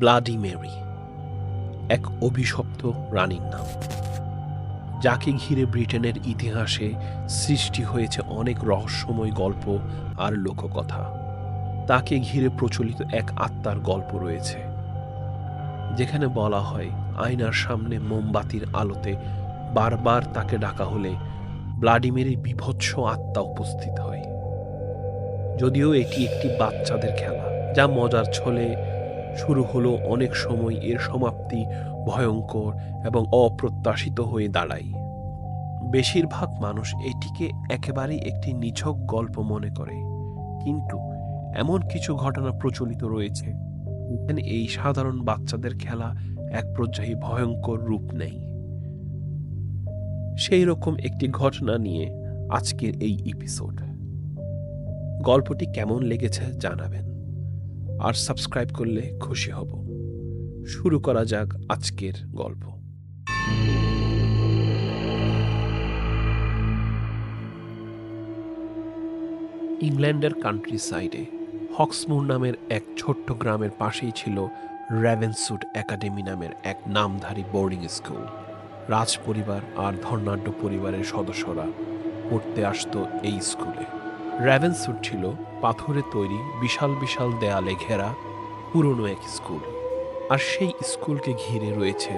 Bloody Mary, এক অভিশপ্ত রানীর নাম, যাকে ঘিরে ব্রিটেনের ইতিহাসে সৃষ্টি হয়েছে অনেক রহস্যময় গল্প আর লোককথা। তাকে ঘিরে প্রচলিত এক আত্মার গল্প রয়েছে, যেখানে বলা হয়, আয়নার সামনে মোমবাতির আলোতে বারবার তাকে ডাকা হলে ব্লাডিমিরের বিভৎস আত্মা উপস্থিত হয়। যদিও এটি একটি বাচ্চাদের খেলা, যা মজার ছলে শুরু হলো অনেক সময় এর সমাপ্তি ভয়ঙ্কর এবং অপ্রত্যাশিত হয়ে দাঁড়ায়। বেশিরভাগ মানুষ এটিকে একেবারেই একটি নিছক গল্প মনে করে। কিন্তু এমন কিছু ঘটনা প্রচলিত রয়েছে, যেখানে এই সাধারণ বাচ্চাদের খেলা এক পর্যায়ে ভয়ঙ্কর রূপ নেয়। সেই রকম একটি ঘটনা নিয়ে আজকের এই এপিসোড গল্পটি কেমন লেগেছে জানাবেন। আর সাবস্ক্রাইব করলে খুশি হব। শুরু করা যাক আজকের গল্প। ইংল্যান্ডের কান্ট্রি সাইডে হক্সমুর নামের এক ছোট্ট গ্রামের পাশেই ছিল র্যাভেনসুট একাডেমি নামের এক নামধারী বোর্ডিং স্কুল। রাজ পরিবার আর ধর্নাঢ্য পরিবারের সদস্যরা পড়তে আসতো এই স্কুলে। র্যাভেনসুট ছিল পাথরে তৈরি বিশাল বিশাল দেয়ালে ঘেরা পুরনো এক স্কুল। আর সেই স্কুলকে ঘিরে রয়েছে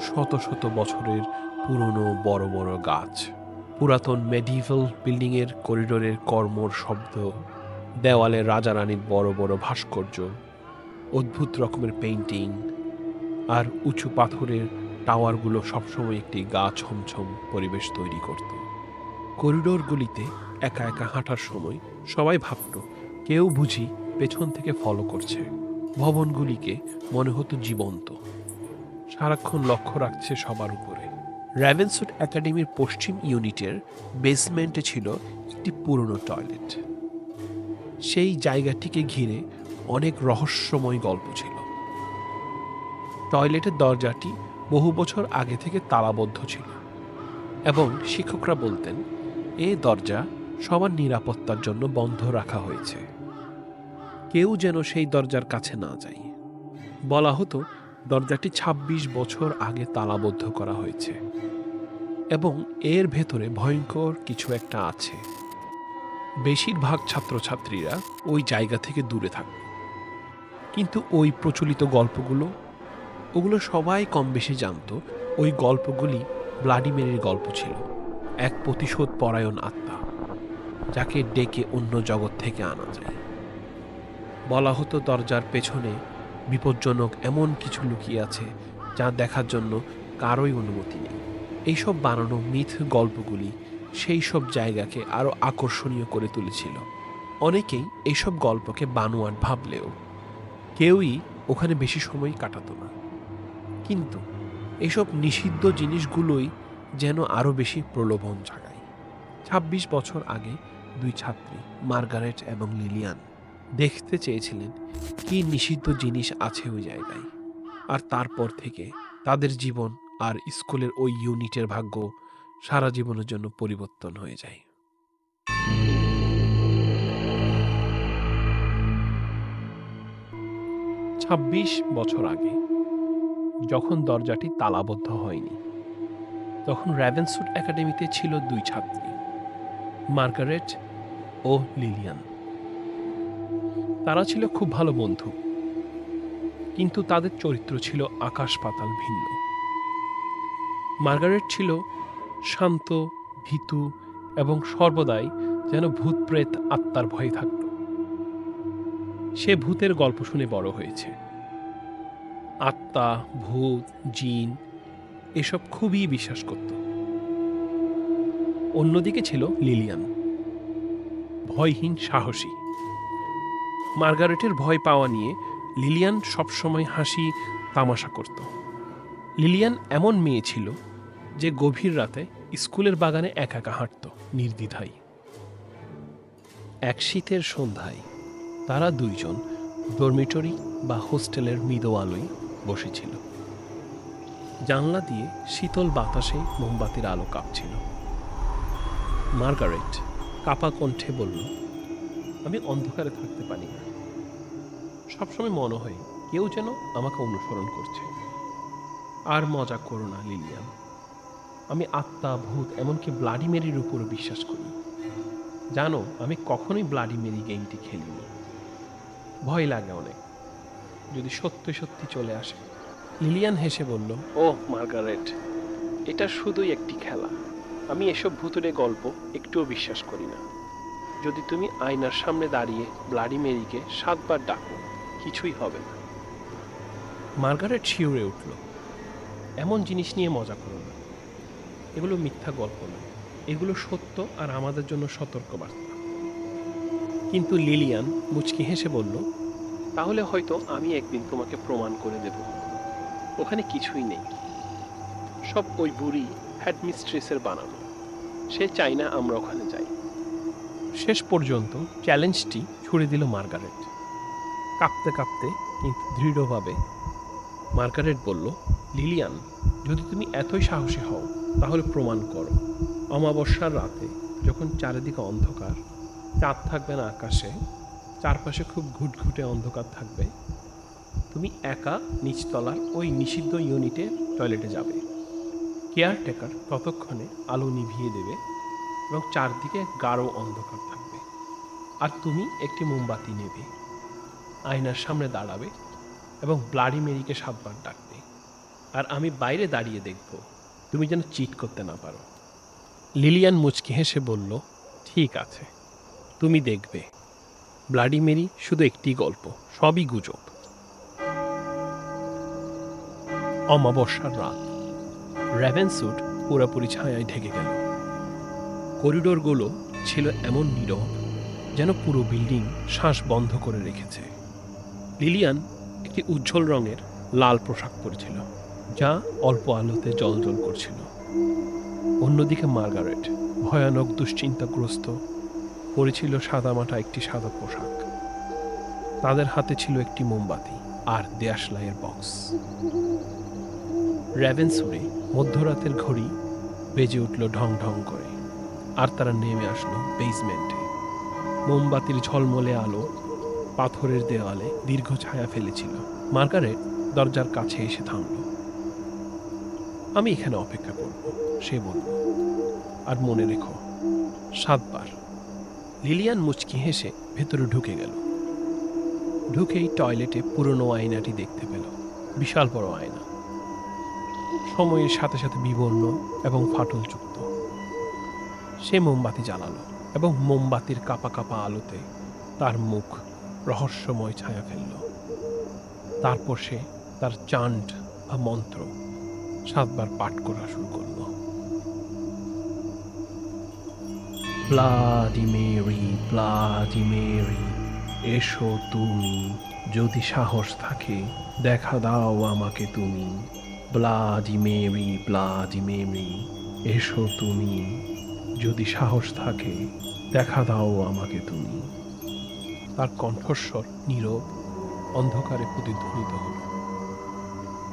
শত শত বছরের পুরনো বড় বড় গাছ। পুরাতন মেডিভেল বিল্ডিংয়ের করিডোরের কর্মর শব্দ, দেওয়ালে রাজা রানীর বড় বড় ভাস্কর্য, অদ্ভুত রকমের পেইন্টিং, আর উঁচু পাথরের টাওয়ারগুলো সবসময় একটি গা ছমছম পরিবেশ তৈরি করত। করিডোরগুলিতে একা একা হাঁটার সময় সবাই ভাবত, কেউ বুঝি পেছন থেকে ফলো করছে। ভবনগুলিকে মনে হতো জীবন্ত। সারাক্ষণ লক্ষ্য রাখছে সবার উপরে। র্যাভেনসুট একাডেমির পশ্চিম ইউনিটের বেসমেন্টে ছিল একটি পুরনো টয়লেট সেই জায়গাটিকে ঘিরে অনেক রহস্যময় গল্প ছিল। টয়লেটের দরজাটি বহু বছর আগে থেকে তালাবদ্ধ ছিল। এবং শিক্ষকরা বলতেন, এ দরজা সবার নিরাপত্তার জন্য বন্ধ রাখা হয়েছে। কেউ যেন সেই দরজার কাছে না যায় বলা হতো, দরজাটি ২৬ বছর আগে তালাবদ্ধ করা হয়েছে এবং এর ভেতরে ভয়ঙ্কর কিছু একটা আছে। বেশিরভাগ ছাত্রছাত্রীরা ওই জায়গা থেকে দূরে থাকত কিন্তু ওই প্রচলিত গল্পগুলো, ওগুলো সবাই কম বেশি জানত, ওই গল্পগুলি ভ্লাডিমিরের গল্প ছিল, এক প্রতিশোধ পরায়ণ আত্মা। যাকে ডেকে অন্য জগৎ থেকে আনা যায়। বলা হতো দরজার পেছনে বিপজ্জনক এমন কিছু লুকিয়ে আছে যা দেখার জন্য কারোই অনুমতি নেই। এইসব বানানো মিথ গল্পগুলি সেই সব জায়গাকে আরও আকর্ষণীয় করে তুলেছিল। অনেকেই এইসব গল্পকে বানোয়াট ভাবলেও কেউই ওখানে বেশি সময় কাটাতো না। কিন্তু এসব নিষিদ্ধ জিনিসগুলোই যেন আরও বেশি প্রলোভন জাগায়। ছাব্বিশ বছর আগে দুই ছাত্রী, মার্গারেট এবং লিলিয়ান, দেখতে চেয়েছিলেন কি নিষিদ্ধ জিনিস আছে ওই জায়গায়। আর তারপর থেকে তাদের জীবন আর স্কুলের ওই ইউনিটের ভাগ্য সারা জীবনের জন্য পরিবর্তন হয়ে যায়। ছাব্বিশ বছর আগে যখন দরজাটি তালাবদ্ধ হয়নি, তখন র্যাভেনসুট একাডেমিতে ছিল দুই ছাত্রী। মার্গারেট ও লিলিয়ান। তারা ছিল খুব ভালো বন্ধু, কিন্তু তাদের চরিত্র ছিল আকাশ পাতাল ভিন্ন। মার্গারেট ছিল শান্ত, ভীতু এবং সর্বদাই যেন ভূত প্রেত আত্মার ভয়ে থাকত। সে ভূতের গল্প শুনে বড় হয়েছে। আত্মা, ভূত, জিন, এসব খুবই বিশ্বাস করত। অন্যদিকে ছিল লিলিয়ান। ভয়হীন সাহসী। মার্গারেটের ভয় পাওয়া নিয়ে লিলিয়ান সবসময় হাসি, তামাশা করত। লিলিয়ান এমন মেয়ে ছিল যে গভীর রাতে স্কুলের বাগানে একা একা হাঁটত, নির্দ্বিধায়। এক শীতের সন্ধ্যায় তারা দুইজন ডরমিটরি বা হোস্টেলের মৃদু আলোয় বসেছিল। জানলা দিয়ে শীতল বাতাসে মোমবাতির আলো কাঁপছিল। মার্গারেট কাপা কণ্ঠে বলল, আমি অন্ধকারে থাকতে পারি না। সবসময় মনে হয় কেউ যেন আমাকে অনুসরণ করছে। আর মজা করো না লিলিয়াম আমি আত্মা, ভূত, এমনকি ব্লাডি মেরির উপরও বিশ্বাস করি। জানো, আমি কখনোই ব্লাডি মেরি গেমটি খেলিনি। ভয় লাগে অনেক। যদি সত্যি সত্যি চলে আসে। লিলিয়ান হেসে বলল ও মার্গারেট, এটা শুধুই একটি খেলা। আমি এসব ভূতুরে গল্প একটুও বিশ্বাস করি না। যদি তুমি আয়নার সামনে দাঁড়িয়ে ব্লাডি মেরিকে সাতবার ডাকো কিছুই হবে না। মার্গারেট শিউরে উঠল। এমন জিনিস নিয়ে মজা করো না। এগুলো মিথ্যা গল্প নয় এগুলো সত্য আর আমাদের জন্য সতর্কবার্তা। কিন্তু লিলিয়ান মুচকি হেসে বলল তাহলে হয়তো আমি একদিন তোমাকে প্রমাণ করে দেব। ওখানে কিছুই নেই। সব ওই বুড়ি হেডমিস্ট্রেসের বানানো। সে চাই না আমরা ওখানে যাই। শেষ পর্যন্ত চ্যালেঞ্জটি ছুড়ে দিল মার্গারেট। কাঁপতে কাঁপতে কিন্তু দৃঢ়ভাবে মার্গারেট বলল, লিলিয়ান, যদি তুমি এতই সাহসী হও, তাহলে প্রমাণ করো। অমাবস্যার রাতে যখন চারিদিকে অন্ধকার, চাঁদ থাকবে না আকাশে, চারপাশে খুব ঘুটঘুটে অন্ধকার থাকবে, তুমি একা নিচতলার ওই নিষিদ্ধ ইউনিটের টয়লেটে যাবে। কেয়ারটেকার ততক্ষণে আলো নিভিয়ে দেবে এবং চারদিকে গাঢ় অন্ধকার থাকবে। আর তুমি একটি মোমবাতি নেবে, আয়নার সামনে দাঁড়াবে এবং ব্লাডি মেরিকে সাতবার ডাকবে। আর আমি বাইরে দাঁড়িয়ে দেখব, তুমি যেন চিট করতে না পারো। লিলিয়ান মুচকি হেসে বলল, ঠিক আছে, তুমি দেখবে। ব্লাডি মেরি শুধু একটি গল্প, সবই গুজব। অমাবস্যার রাত। র্যাভেন স্যুট পুরোপুরি ছায়ায় ঢেকে গেল। করিডোরগুলো ছিল এমন নীরব, যেন পুরো বিল্ডিং শ্বাস বন্ধ করে রেখেছে। লিলিয়ান একটি উজ্জ্বল রঙের লাল পোশাক পরেছিল, যা অল্প আলোতে জলজল করছিল। অন্যদিকে মার্গারেট ভয়ানক দুশ্চিন্তাগ্রস্ত পরেছিল সাদামাটা একটি সাদা পোশাক। তাদের হাতে ছিল একটি মোমবাতি আর দেয়াশলাইয়ের বক্স। র্যাভেনসুরে মধ্যরাতের ঘড়ি বেজে উঠল ঢং ঢং করে। আর তারা নেমে আসলো বেসমেন্টে মোমবাতির ঝলমলে আলো পাথরের দেওয়ালে দীর্ঘ ছায়া ফেলেছিল। মার্গারেট দরজার কাছে এসে থামল। আমি এখানে অপেক্ষা করব সে বলল। আর মনে রেখো, সাতবার লিলিয়ান মুচকি হেসে ভেতরে ঢুকে গেল। ঢুকেই টয়লেটে পুরনো আয়নাটি দেখতে পেল। বিশাল বড় আয়না। সময়ের সাথে সাথে বিবর্ণ এবং ফাটলযুক্ত। সে মোমবাতি জ্বালালো এবং মোমবাতির কাপা কাপা আলোতে তার মুখ রহস্যময় ছায়া ফেলল। তারপর সে তার চান্ড বা মন্ত্র সাতবার পাঠ করা শুরু করল। ব্লাডি মেরি, এসো তুমি, যদি সাহস থাকে, দেখা দাও আমাকে তুমি। ব্লাডি মেরি ব্লাডি মেরি এসো তুমি। যদি সাহস থাকে, দেখা দাও আমাকে তুমি। তার কণ্ঠস্বর নীরব, অন্ধকারে প্রতিধ্বনিত হল।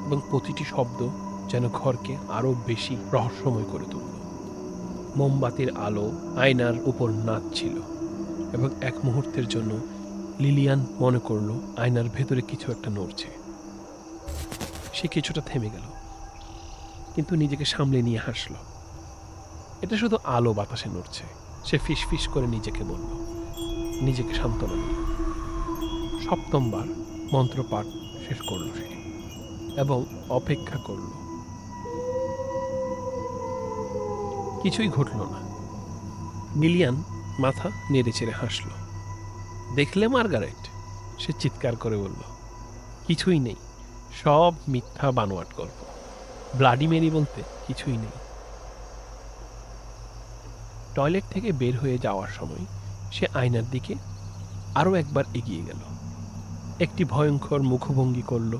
এবং প্রতিটি শব্দ যেন ঘরকে আরও বেশি রহস্যময় করে তুলল। মোমবাতির আলো আয়নার উপর নাচছিল এবং এক মুহূর্তের জন্য লিলিয়ান মনে করল, আয়নার ভেতরে কিছু একটা নড়ছে। সে কিছুটা থেমে গেল, কিন্তু নিজেকে সামলে নিয়ে হাসল। এটা শুধু আলো বাতাসে নড়ছে। সে ফিস ফিস করে নিজেকে বলল, নিজেকে সান্ত্বনা দিল। সপ্তমবার মন্ত্রপাঠ শেষ করল সে এবং অপেক্ষা করল। কিছুই ঘটল না। মিলিয়ান মাথা নেড়ে চেড়ে হাসল। দেখলে মার্গারেট? সে চিৎকার করে বলল, কিছুই নেই। সব মিথ্যা বানোয়াট গল্প। ব্লাডি মেরি বলতে কিছুই নেই। টয়লেট থেকে বের হয়ে যাওয়ার সময় সে আয়নার দিকে আরও একবার এগিয়ে গেল। একটি ভয়ঙ্কর মুখভঙ্গি করল।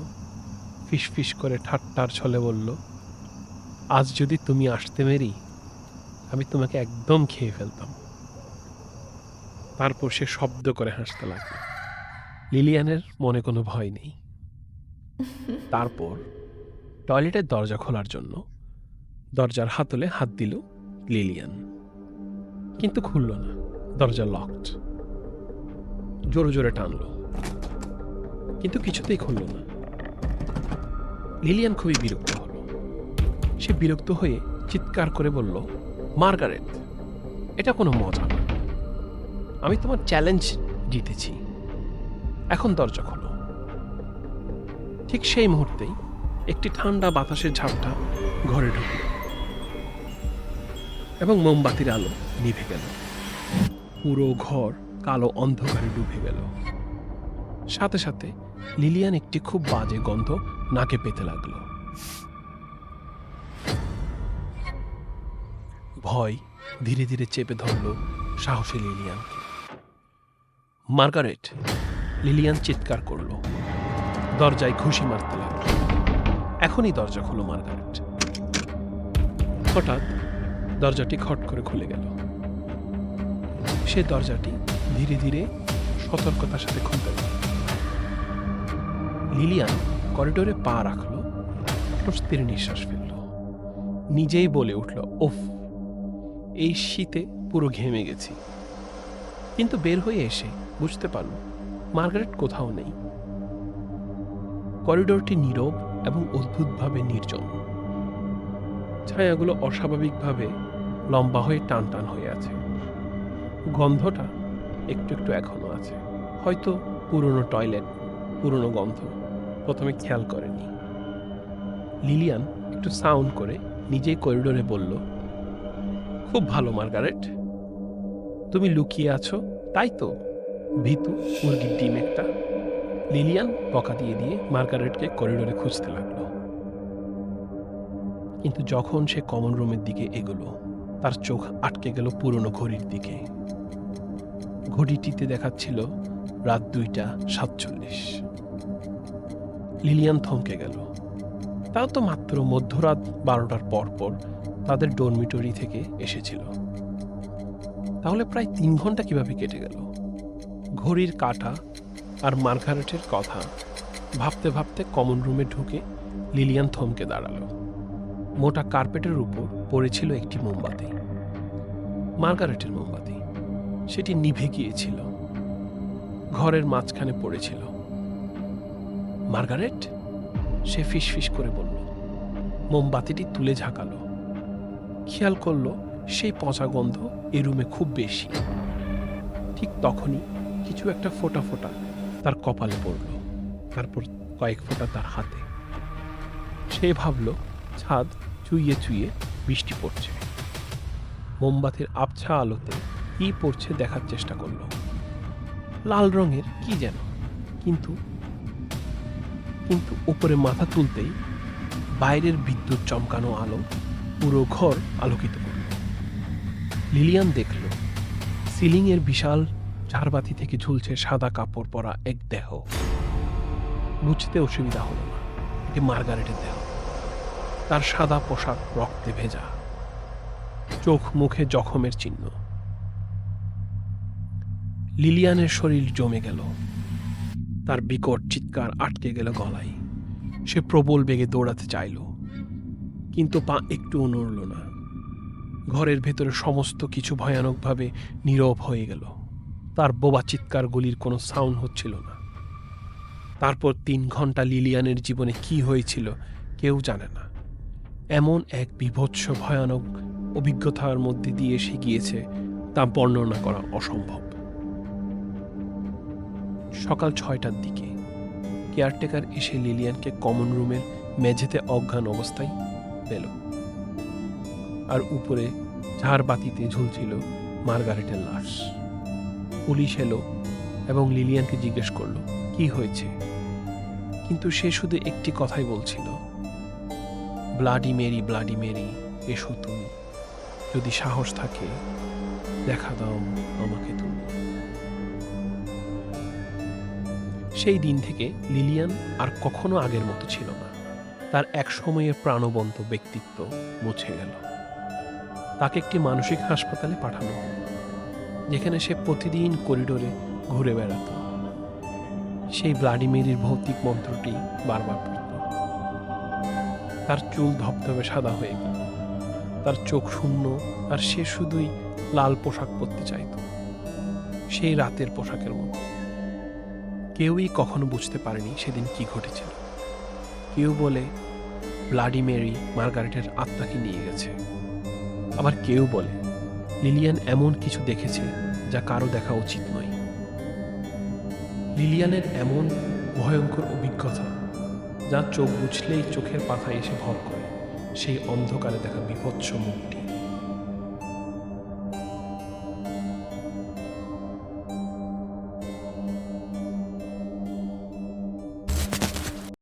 ফিসফিস করে ঠাট্টার ছলে বলল, আজ যদি তুমি আসতে মেরি, আমি তোমাকে একদম খেয়ে ফেলতাম। তারপর সে শব্দ করে হাসতে লাগল। লিলিয়ানের মনে কোনো ভয় নেই। তারপর টয়লেটের দরজা খোলার জন্য দরজার হাতলে হাত দিল লিলিয়ান। কিন্তু খুলল না, দরজা লকড জোরে জোরে টানলো। কিন্তু কিছুতেই খুলল না। লিলিয়ান খুবই বিরক্ত হলো। সে বিরক্ত হয়ে চিৎকার করে বলল, মার্গারেট, এটা কোনো মজা আমি তোমার চ্যালেঞ্জ জিতেছি। এখন দরজা খোলো। ঠিক সেই মুহূর্তেই একটি ঠান্ডা বাতাসের ঝাপটা ঘরে ঢুকল এবং মোমবাতির আলো নিভে গেল। পুরো ঘর কালো অন্ধকারে ডুবে গেল। সাথে সাথে লিলিয়ান একটি খুব বাজে গন্ধ নাকে পেতে লাগল। ভয় ধীরে ধীরে চেপে ধরল সাহসী লিলিয়ানকে। মার্গারেট, লিলিয়ান চিৎকার করল। দরজায় ঘুষি মারতে লাগল। এখনই দরজা খুলো, মার্গারেট। হঠাৎ দরজাটি খট করে খুলে গেল। সে দরজাটি ধীরে ধীরে সতর্কতার সাথে খুলতে লাগল। লিলিয়ান করিডোরে পা রাখল স্বস্তির নিঃশ্বাস ফেলল। নিজেই বলে উঠল, ওফ, এই শীতে পুরো ঘেমে গেছি। কিন্তু বের হয়ে এসে বুঝতে পারল, মার্গারেট কোথাও নেই। করিডোরটি নীরব এবং অদ্ভুতভাবে নির্জন। ছায়াগুলো অস্বাভাবিকভাবে লম্বা হয়ে টান টান হয়ে আছে। গন্ধটা একটু একটু এখনও আছে। হয়তো পুরনো টয়লেট, পুরনো গন্ধ। প্রথমে খেয়াল করেনি। লিলিয়ান একটু সাউন্ড করে নিজেই করিডোরে বলল, খুব ভালো, মার্গারেট। তুমি লুকিয়ে আছো, তাই তো। ভীতু, মুরগির ডিম একটা। লিলিয়ান বকা দিয়ে দিয়ে মার্গারেটকে করিডোরে খুঁজতে লাগল। কিন্তু যখন সে কমন রুমের দিকে এগোলো, তার চোখ আটকে গেল পুরনো ঘড়ির দিকে। ঘড়িটিতে দেখাচ্ছিল রাত দুইটা সাতচল্লিশ। লিলিয়ান থমকে গেল। তাও তো মাত্র মধ্যরাত বারোটার পর পর তাদের ডরমিটরি থেকে এসেছিল। তাহলে প্রায় তিন ঘণ্টা কীভাবে কেটে গেল? ঘড়ির কাঁটা আর মার্গারেটের কথা। ভাবতে ভাবতে কমন রুমে ঢুকে লিলিয়ান থমকে দাঁড়াল। মোটা কার্পেটের উপর পড়েছিল একটি মোমবাতি। মার্গারেটের মোমবাতি। সেটি নিভে গিয়েছিল। ঘরের মাঝখানে পড়েছিল। মার্গারেট সে ফিস ফিস করে বলল। মোমবাতিটি তুলে ঝাঁকালো। খেয়াল করল, সেই পচা গন্ধ এ রুমে খুব বেশি। ঠিক তখনই কিছু একটা ফোঁটা ফোঁটা তার কপালে পড়ল, তারপর কয়েক ফোঁটা তার হাতে। সে ভাবল, ছাদ চুইয়ে চুইয়ে বৃষ্টি পড়ছে। মোমবাতির আবছা আলোতে কি পড়ছে দেখার চেষ্টা করল। লাল রঙের কি যেন, কিন্তু কিন্তু উপরে মাথা তুলতেই বাইরের বিদ্যুৎ চমকানো আলো পুরো ঘর আলোকিত করল। লিলিয়ান দেখল, সিলিংয়ের বিশাল ঝাড়বাতি থেকে ঝুলছে সাদা কাপড় পরা এক দেহ। বুঝতে অসুবিধা হলো না। এটি মার্গারেটের দেহ। তার সাদা পোশাক রক্তে ভেজা। চোখ মুখে জখমের চিহ্ন। লিলিয়ানের শরীর জমে গেল। তার বিকট চিৎকার আটকে গেল গলায়। সে প্রবল বেগে দৌড়াতে চাইল। কিন্তু পা একটু নড়ল না। ঘরের ভেতরে সমস্ত কিছু ভয়ানকভাবে নীরব হয়ে গেল। তার বোবা চিৎকার গুলির কোনো সাউন্ড হচ্ছিল না। তারপর তিন ঘণ্টা লিলিয়ানের জীবনে কি হয়েছিল কেউ জানে না। এমন এক বিভৎস, ভয়ানক অভিজ্ঞতার মধ্যে দিয়ে সে গিয়েছে তা বর্ণনা করা অসম্ভব। সকাল ছয়টার দিকে কেয়ারটেকার এসে লিলিয়ানকে কমন রুমের মেঝেতে অজ্ঞান অবস্থায় পেল। আর উপরে ঝাড়বাতিতে ঝুলছিল মার্গারেটের লাশ। পুলিশ এলো এবং লিলিয়ানকে জিজ্ঞেস করল, কি হয়েছে? কিন্তু সে শুধু একটি কথাই বলছিল, ব্লাডি মেরি ব্লাডি মেরি, এসো তুমি। যদি সাহস থাকে, দেখা দাও আমাকে তুমি। সেই দিন থেকে লিলিয়ান আর কখনো আগের মতো ছিল না। তার এক সময়ের প্রাণবন্ত ব্যক্তিত্ব মুছে গেল। তাকে একটি মানসিক হাসপাতালে পাঠানো হলো যেখানে সে প্রতিদিন করিডোরে ঘুরে বেড়াত। সেই ব্লাডিমিরির ভৌতিক মন্ত্রটি বারবার পড়ত। তার চুল ধবধবে সাদা হয়ে গেল। তার চোখ শূন্য, আর সে শুধুই লাল পোশাক পরতে চাইত। সেই রাতের পোশাকের মতো। কেউই কখনো বুঝতে পারেনি সেদিন কি ঘটেছিল। কেউ বলে ব্লাডি মেরি মার্গারেটের আত্মাকে নিয়ে গেছে। আবার কেউ বলে লিলিয়ান এমন কিছু দেখেছে যা কারও দেখা উচিত নয়। লিলিয়ানের এমন ভয়ঙ্কর অভিজ্ঞতা যা চোখ বুঝলেই চোখের পাথায় এসে ভর করে। সেই অন্ধকারে দেখা বিপৎস মুখটি